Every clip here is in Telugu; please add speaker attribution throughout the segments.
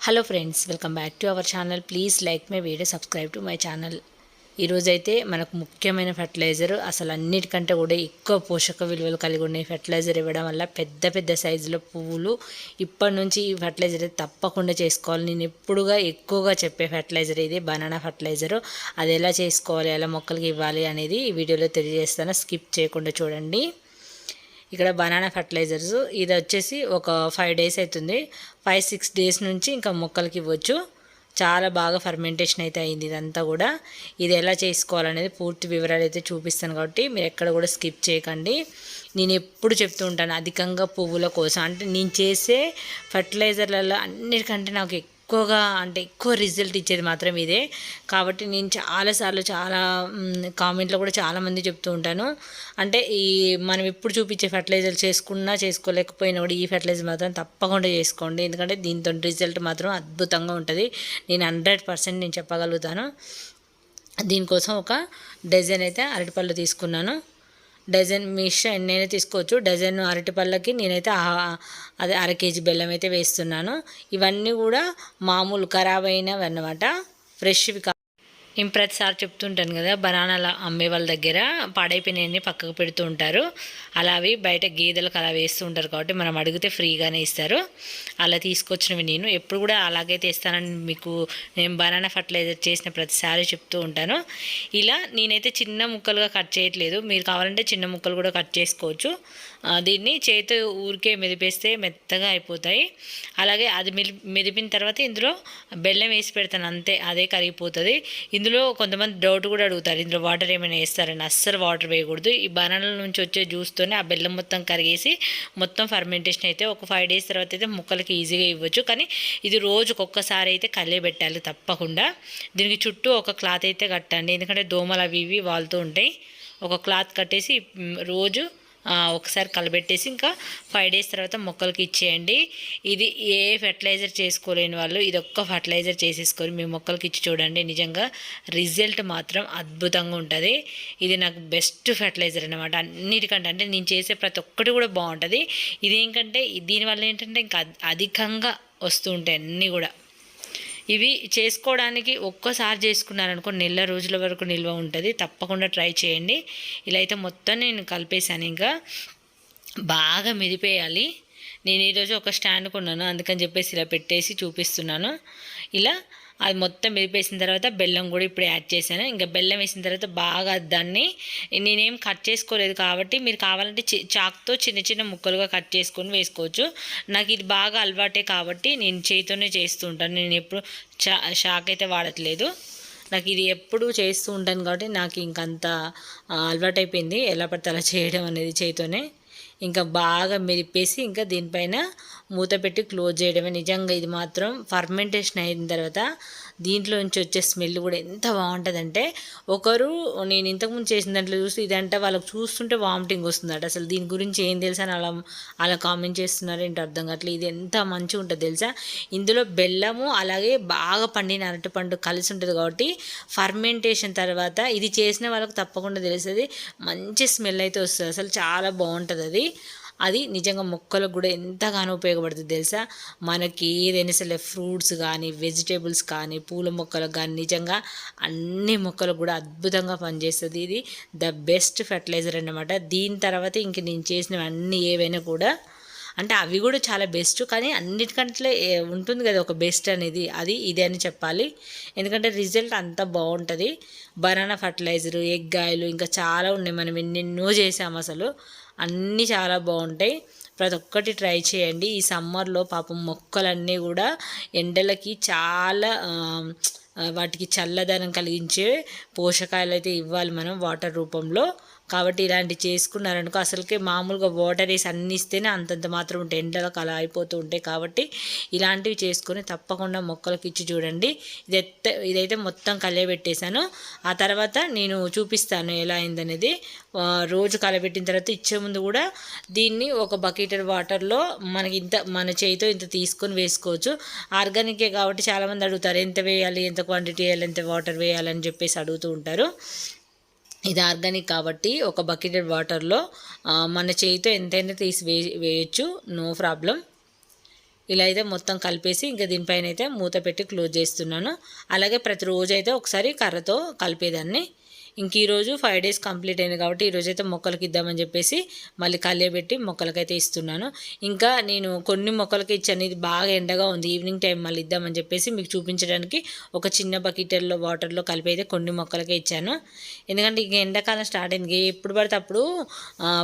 Speaker 1: Hello friends welcome back to our channel please like my video subscribe to my channel ఈరోజైతే మనకు ముఖ్యమైన ఫెర్టిలైజర్ అసలు అన్నిటికంటే కూడా ఎక్కువ పోషక విలువలు కలిగి ఉన్నాయి ఫెర్టిలైజర్ ఇవ్వడం వల్ల పెద్ద పెద్ద సైజులో పువ్వులు ఇప్పటి నుంచి ఈ ఫర్టిలైజర్ తప్పకుండా చేసుకోవాలి. నేను ఎప్పుడుగా ఎక్కువగా చెప్పే ఫెర్టిలైజర్ ఇది బనానా ఫెర్టిలైజర్ అది ఎలా చేసుకోవాలి ఎలా మొక్కలకి ఇవ్వాలి అనేది ఈ వీడియోలో తెలియజేస్తాను. స్కిప్ చేయకుండా చూడండి. ఇక్కడ బనానా ఫర్టిలైజర్స్ ఇది వచ్చేసి ఒక ఫైవ్ డేస్ అవుతుంది. ఫైవ్ సిక్స్ డేస్ నుంచి ఇంకా మొక్కలకి ఇవ్వచ్చు. చాలా బాగా ఫర్మెంటేషన్ అయితే అయింది ఇదంతా కూడా. ఇది ఎలా చేసుకోవాలనేది పూర్తి వివరాలు అయితే చూపిస్తాను కాబట్టి మీరు ఎక్కడ కూడా స్కిప్ చేయకండి. నేను ఎప్పుడు చెప్తూ ఉంటాను అధికంగా పువ్వుల కోసం. అంటే నేను చేసే ఫర్టిలైజర్లలో అన్నిటికంటే నాకు ఎక్కువగా అంటే ఎక్కువ రిజల్ట్ ఇచ్చేది మాత్రం ఇదే. కాబట్టి నేను చాలాసార్లు చాలా కామెంట్లో కూడా చాలామంది చెప్తూ ఉంటాను. అంటే ఈ మనం ఇప్పుడు చూపించే ఫెర్టిలైజర్ చేసుకున్నా చేసుకోలేకపోయినా కూడా ఈ ఫెర్టిలైజర్ మాత్రం తప్పకుండా చేసుకోండి. ఎందుకంటే దీంతో రిజల్ట్ మాత్రం అద్భుతంగా ఉంటుంది. నేను హండ్రెడ్ పర్సెంట్ నేను చెప్పగలుగుతాను. దీనికోసం ఒక డజన్ అయితే అరటిపళ్ళు తీసుకున్నాను. డజన్ మీ ఇష్టం ఎన్నైనా తీసుకోవచ్చు. డజన్ అరటిపళ్ళకి నేనైతే అదే అర కేజీ బెల్లం అయితే వేస్తున్నాను. ఇవన్నీ కూడా మామూలు ఖరాబ్ అయినవి అన్నమాట. ఫ్రెష్వి నేను ప్రతిసారి చెప్తుంటాను కదా బనానాల అమ్మే వాళ్ళ దగ్గర పాడైపోయినవన్నీ పక్కకు పెడుతూ ఉంటారు. అలా అవి బయట గేదెలకు అలా వేస్తూ ఉంటారు కాబట్టి మనం అడిగితే ఫ్రీగానే ఇస్తారు. అలా తీసుకొచ్చినవి నేను. ఎప్పుడు కూడా అలాగైతే తెస్తానని మీకు నేను బనానా ఫర్టిలైజర్ చేసిన ప్రతిసారి చెప్తూ ఉంటాను. ఇలా నేనైతే చిన్న ముక్కలుగా కట్ చేయట్లేదు. మీరు కావాలంటే చిన్న ముక్కలు కూడా కట్ చేసుకోవచ్చు. దీన్ని చేతి ఊరికే మెదిపేస్తే మెత్తగా అయిపోతాయి. అలాగే అది మెదిపిన తర్వాత ఇందులో బెల్లం వేసి పెడతాను అంతే అదే కరిగిపోతుంది. ఇందులో కొంతమంది డౌట్ కూడా అడుగుతారు ఇందులో వాటర్ ఏమైనా వేస్తారని. అస్సలు వాటర్ వేయకూడదు. ఈ బనానాల నుంచి వచ్చే జ్యూస్తోనే ఆ బెల్లం మొత్తం కరిగేసి మొత్తం ఫర్మెంటేషన్ అయితే ఒక ఫైవ్ డేస్ తర్వాత అయితే ముక్కలకి ఈజీగా ఇవ్వచ్చు. కానీ ఇది రోజుకు ఒక్కసారి అయితే పెట్టాలి తప్పకుండా. దీనికి చుట్టూ ఒక క్లాత్ అయితే కట్టండి. ఎందుకంటే దోమలు అవి ఇవి వాళ్తూ ఉంటాయి. ఒక క్లాత్ కట్టేసి రోజు ఒకసారి కలబెట్టేసి ఇంకా ఫైవ్ డేస్ తర్వాత మొక్కలకి ఇచ్చేయండి. ఇది ఏ ఫెర్టిలైజర్ చేసుకోలేని వాళ్ళు ఇది ఒక్క ఫర్టిలైజర్ చేసేసుకొని మీ మొక్కలకి ఇచ్చి చూడండి. నిజంగా రిజల్ట్ మాత్రం అద్భుతంగా ఉంటుంది. ఇది నాకు బెస్ట్ ఫెర్టిలైజర్ అనమాట అన్నిటికంటే అంటే నేను చేసే ప్రతి ఒక్కటి కూడా బాగుంటుంది. ఇది ఏంటంటే దీనివల్ల ఏంటంటే ఇంకా అధికంగా వస్తూ ఉంటాయి అన్నీ కూడా. ఇవి చేసుకోవడానికి ఒక్కసారి చేసుకున్నారనుకో నెల రోజుల వరకు నిల్వ ఉంటుంది. తప్పకుండా ట్రై చేయండి. ఇలా అయితే మొత్తం నేను కలిపేశాను ఇంకా. బాగా మెదిపేయాలి. నేను ఈరోజు ఒక స్టాండ్ కొన్నాను. అందుకని చెప్పేసి ఇలా పెట్టేసి చూపిస్తున్నాను. ఇలా అది మొత్తం మెరిపేసిన తర్వాత బెల్లం కూడా ఇప్పుడు యాడ్ చేశాను. ఇంకా బెల్లం వేసిన తర్వాత బాగా దాన్ని నేనేం కట్ చేసుకోలేదు కాబట్టి మీరు కావాలంటే చాక్తో చిన్న చిన్న ముక్కలుగా కట్ చేసుకొని వేసుకోవచ్చు. నాకు ఇది బాగా అలవాటే కాబట్టి నేను చేతితోనే చేస్తూ ఉంటాను. నేను ఎప్పుడు చా షాక్ అయితే వాడట్లేదు. నాకు ఇది ఎప్పుడు చేస్తూ ఉంటాను కాబట్టి నాకు ఇంకంత అలవాటైపోయింది. ఎలా పడితే అలా చేయడం అనేది చేతితోనే ఇంకా బాగా మెరిపేసి ఇంకా దీనిపైన మూత పెట్టి క్లోజ్ చేయడమే. నిజంగా ఇది మాత్రం ఫర్మెంటేషన్ అయిన తర్వాత దీంట్లో నుంచి వచ్చే స్మెల్ కూడా ఎంత బాగుంటుందంటే ఒకరు నేను ఇంతకుముందు చేసిన దాంట్లో చూసి ఇదంటే వాళ్ళకి చూస్తుంటే వామిటింగ్ వస్తుందట. అసలు దీని గురించి ఏం తెలుసా అని అలా అలా కామెంట్ చేస్తున్నారు ఏంటో అర్థం కావట్లేదు. ఇది ఎంత మంచిగా ఉంటుంది తెలుసా? ఇందులో బెల్లము అలాగే బాగా పండిన అరటిపండు కలిసి ఉంటుంది కాబట్టి ఫర్మెంటేషన్ తర్వాత ఇది చేసిన వాళ్ళకి తప్పకుండా తెలుస్తుంది. మంచి స్మెల్ అయితే వస్తుంది. అసలు చాలా బాగుంటుంది అది. అది నిజంగా మొక్కలకు కూడా ఎంతగానో ఉపయోగపడుతుంది తెలుసా? మనకి ఏదైనా సరే ఫ్రూట్స్ కానీ వెజిటేబుల్స్ కానీ పూల మొక్కలకు కానీ నిజంగా అన్ని మొక్కలకు కూడా అద్భుతంగా పనిచేస్తుంది. ఇది ద బెస్ట్ ఫెర్టిలైజర్ అన్నమాట. దీని తర్వాత ఇంక నేను చేసినవి అన్నీ ఏవైనా కూడా అంటే అవి కూడా చాలా బెస్ట్. కానీ అన్నిటికంటే ఉంటుంది కదా ఒక బెస్ట్ అనేది. అది ఇదే అని చెప్పాలి. ఎందుకంటే రిజల్ట్ అంత బాగుంటుంది. బనానా ఫర్టిలైజరు ఎగ్ ఆయిల్ ఇంకా చాలా ఉన్నాయి. మనం ఎన్నెన్నో చేసాము అసలు. అన్నీ చాలా బాగుంటాయి. ప్రతి ఒక్కటి ట్రై చేయండి. ఈ సమ్మర్లో పాపం మొక్కలన్నీ కూడా ఎండలకి చాలా వాటికి చల్లదనం కలిగించే పోషకాలు అయితే ఇవ్వాలి మనం వాటర్ రూపంలో. కాబట్టి ఇలాంటివి చేసుకున్నారనుకో అసలుకే మామూలుగా వాటర్ వేసి అన్ని ఇస్తేనే అంతంత మాత్రం ఉంటాయి ఎండలకు అలా అయిపోతూ ఉంటాయి. కాబట్టి ఇలాంటివి చేసుకొని తప్పకుండా మొక్కలకి ఇచ్చి చూడండి. ఇది ఇదైతే మొత్తం కలియబెట్టేశాను ఆ తర్వాత నేను చూపిస్తాను ఎలా అయిందనేది. రోజు కలబెట్టిన తర్వాత ఇచ్చే ముందు కూడా దీన్ని ఒక బకెటెడ్ వాటర్లో మనకి ఇంత మన చేయితో ఇంత తీసుకొని వేసుకోవచ్చు. ఆర్గానికే కాబట్టి చాలామంది అడుగుతారు ఎంత వేయాలి? ఎంత క్వాంటిటీ వేయాలి? ఎంత వాటర్ వేయాలని చెప్పేసి అడుగుతూ ఉంటారు. ఇది ఆర్గానిక్ కాబట్టి ఒక బకెటెడ్ వాటర్లో మన చేయితో ఎంతైనా తీసి వే వేయచ్చు. No problem. ఇలా అయితే మొత్తం కలిపేసి ఇంకా దీనిపైన అయితే మూత పెట్టి క్లోజ్ చేస్తున్నాను. అలాగే ప్రతిరోజు అయితే ఒకసారి కర్రతో కలిపేదాన్ని. ఇంక ఈరోజు ఫైవ్ డేస్ కంప్లీట్ అయింది కాబట్టి ఈరోజు అయితే మొక్కలకి ఇద్దామని చెప్పేసి మళ్ళీ కలియబెట్టి మొక్కలకైతే ఇస్తున్నాను. ఇంకా నేను కొన్ని మొక్కలకి ఇచ్చాను. ఇది బాగా ఎండగా ఉంది. ఈవినింగ్ టైం మళ్ళీ ఇద్దామని చెప్పేసి మీకు చూపించడానికి ఒక చిన్న బకెట్లో వాటర్లో కలిపి అయితే కొన్ని మొక్కలకే ఇచ్చాను. ఎందుకంటే ఇంక ఎండాకాలం స్టార్ట్ అయింది. ఎప్పుడు పడితే అప్పుడు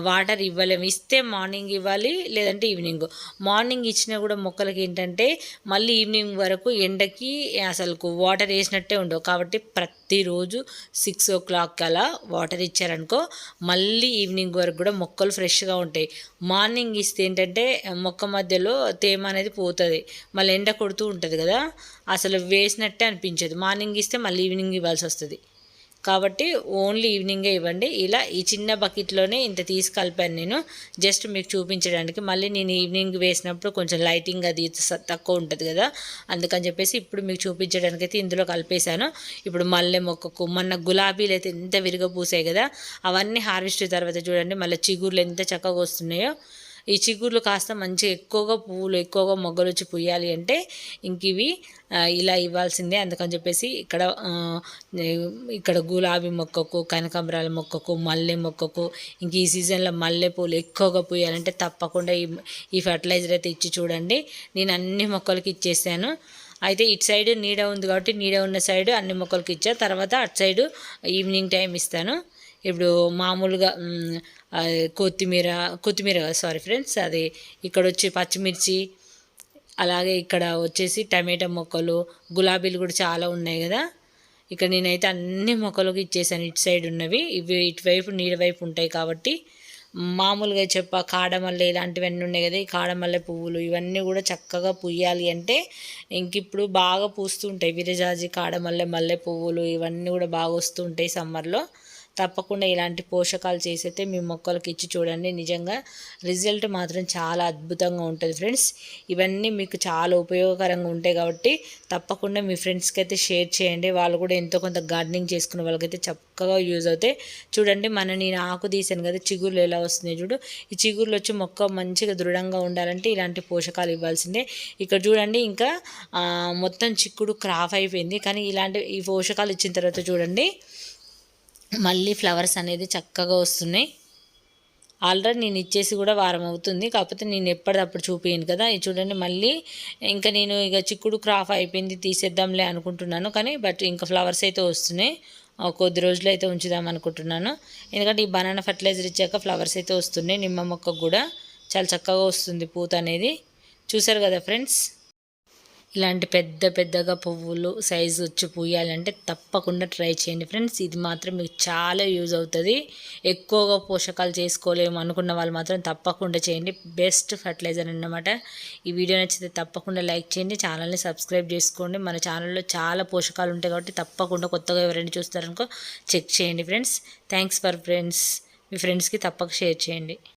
Speaker 1: వాటర్ ఇవ్వలేము. ఇస్తే మార్నింగ్ ఇవ్వాలి లేదంటే ఈవినింగ్ మార్నింగ్ ఇచ్చినా కూడా మొక్కలకి ఏంటంటే మళ్ళీ ఈవినింగ్ వరకు ఎండకి అసలు వాటర్ వేసినట్టే ఉండవు. కాబట్టి ప్రతిరోజు సిక్స్ ఓ క్లాక్ క్లాక్ అలా వాటర్ ఇచ్చారనుకో మళ్ళీ ఈవినింగ్ వరకు కూడా మొక్కలు ఫ్రెష్గా ఉంటాయి. మార్నింగ్ ఇస్తే ఏంటంటే మొక్క మధ్యలో తేమ అనేది పోతుంది. మళ్ళీ ఎండ కొడుతూ ఉంటుంది కదా అసలు వేసినట్టే అనిపించదు. మార్నింగ్ ఇస్తే మళ్ళీ ఈవినింగ్ ఇవ్వాల్సి వస్తుంది. కాబట్టి ఓన్లీ ఈవినింగే ఇవ్వండి. ఇలా ఈ చిన్న బకెట్లోనే ఇంత తీసి కలిపాను నేను. జస్ట్ మీకు చూపించడానికి. మళ్ళీ నేను ఈవినింగ్ వేసినప్పుడు కొంచెం లైటింగ్ అది తక్కువ ఉంటుంది కదా. అందుకని చెప్పేసి ఇప్పుడు మీకు చూపించడానికి అయితే ఇందులో కలిపేశాను. ఇప్పుడు మల్లె మొక్కకు మొన్న గులాబీలు అయితే ఎంత విరిగ పూసాయి కదా. అవన్నీ హార్వెస్ట్ తర్వాత చూడండి. మళ్ళీ చిగుర్లు ఎంత చక్కగా వస్తున్నాయో. ఈ చిగుర్లు కాస్త మంచిగా ఎక్కువగా పువ్వులు ఎక్కువగా మొగ్గలు వచ్చి పుయ్యాలి అంటే ఇంక ఇవి ఇలా ఇవ్వాల్సిందే. అందుకని చెప్పేసి ఇక్కడ ఇక్కడ గులాబీ మొక్కకు కనకాంబరాల మొక్కకు మల్లె మొక్కకు ఇంక ఈ సీజన్లో మల్లె పూలు ఎక్కువగా పోయాలంటే తప్పకుండా ఈ ఈ ఫర్టిలైజర్ అయితే ఇచ్చి చూడండి. నేను అన్ని మొక్కలకి ఇచ్చేసాను. అయితే ఇటు సైడ్ నీడ ఉంది కాబట్టి నీడ ఉన్న సైడ్ అన్ని మొక్కలకి ఇచ్చా. తర్వాత అటు సైడు ఈవినింగ్ టైం ఇస్తాను. ఇప్పుడు మామూలుగా కొత్తిమీర కొత్తిమీర సారీ ఫ్రెండ్స్ అది ఇక్కడ వచ్చి పచ్చిమిర్చి అలాగే ఇక్కడ వచ్చేసి టమాటా మొక్కలు గులాబీలు కూడా చాలా ఉన్నాయి కదా. ఇక్కడ నేనైతే అన్ని మొక్కలకు ఇచ్చేసాను ఇటు సైడ్ ఉన్నవి. ఇవి ఇటువైపు నీడ వైపు ఉంటాయి కాబట్టి. మామూలుగా చెప్ప కాడమల్లె ఇలాంటివన్నీ ఉన్నాయి కదా ఈ కాడమల్లె పువ్వులు ఇవన్నీ కూడా చక్కగా పుయ్యాలి అంటే ఇంక ఇప్పుడు బాగా పూస్తుంటాయి విరజాజి కాడమల్లె మల్లె పువ్వులు ఇవన్నీ కూడా బాగా వస్తుంటాయి సమ్మర్లో. తప్పకుండా ఇలాంటి పోషకాలు చేసైతే మీ మొక్కలకి ఇచ్చి చూడండి. నిజంగా రిజల్ట్ మాత్రం చాలా అద్భుతంగా ఉంటుంది ఫ్రెండ్స్. ఇవన్నీ మీకు చాలా ఉపయోగకరంగా ఉంటాయి కాబట్టి తప్పకుండా మీ ఫ్రెండ్స్కి అయితే షేర్ చేయండి. వాళ్ళు కూడా ఎంతో కొంత గార్డెనింగ్ చేసుకునే వాళ్ళకైతే చక్కగా యూజ్ అవుతాయి. చూడండి మన నేను ఆకు తీసాను కదా చిగుర్లు ఎలా వస్తున్నాయి చూడు. ఈ చిగుర్లు వచ్చి మొక్క మంచిగా దృఢంగా ఉండాలంటే ఇలాంటి పోషకాలు ఇవ్వాల్సిందే. ఇక్కడ చూడండి ఇంకా మొత్తం చిక్కుడు క్రాఫ్ అయిపోయింది. కానీ ఇలాంటి ఈ పోషకాలు ఇచ్చిన తర్వాత చూడండి మళ్ళీ ఫ్లవర్స్ అనేది చక్కగా వస్తున్నాయి. ఆల్రెడీ నేను ఇచ్చేసి కూడా వారం అవుతుంది. కాకపోతే నేను ఎప్పటిదప్పుడు చూపించాను కదా. ఇది చూడండి మళ్ళీ ఇంకా నేను ఇక చిక్కుడు క్రాఫ్ అయిపోయింది తీసేద్దాంలే అనుకుంటున్నాను. కానీ బట్ ఇంకా ఫ్లవర్స్ అయితే వస్తున్నాయి. కొద్ది రోజులు అయితే ఉంచుదాం అనుకుంటున్నాను. ఎందుకంటే ఈ బనానా ఫర్టిలైజర్ ఇచ్చాక ఫ్లవర్స్ అయితే వస్తున్నాయి. నిమ్మ మొక్కకు కూడా చాలా చక్కగా వస్తుంది పూత అనేది. చూసారు కదా ఫ్రెండ్స్? ఇలాంటి పెద్ద పెద్దగా పువ్వులు సైజు వచ్చి పూయాలంటే తప్పకుండా ట్రై చేయండి. ఫ్రెండ్స్ ఇది మాత్రం మీకు చాలా యూజ్ అవుతుంది. ఎక్కువగా పోషకాలు చేసుకోలేము అనుకున్న వాళ్ళు మాత్రం తప్పకుండా చేయండి. బెస్ట్ ఫర్టిలైజర్ అన్నమాట. ఈ వీడియో నచ్చితే తప్పకుండా లైక్ చేయండి. ఛానల్ని సబ్స్క్రైబ్ చేసుకోండి. మన ఛానల్లో చాలా పోషకాలు ఉంటాయి కాబట్టి తప్పకుండా కొత్తగా ఎవరైనా చూస్తారనుకో చెక్ చేయండి. ఫ్రెండ్స్ థ్యాంక్స్ ఫర్ ఫ్రెండ్స్ మీ ఫ్రెండ్స్కి తప్పక షేర్ చేయండి.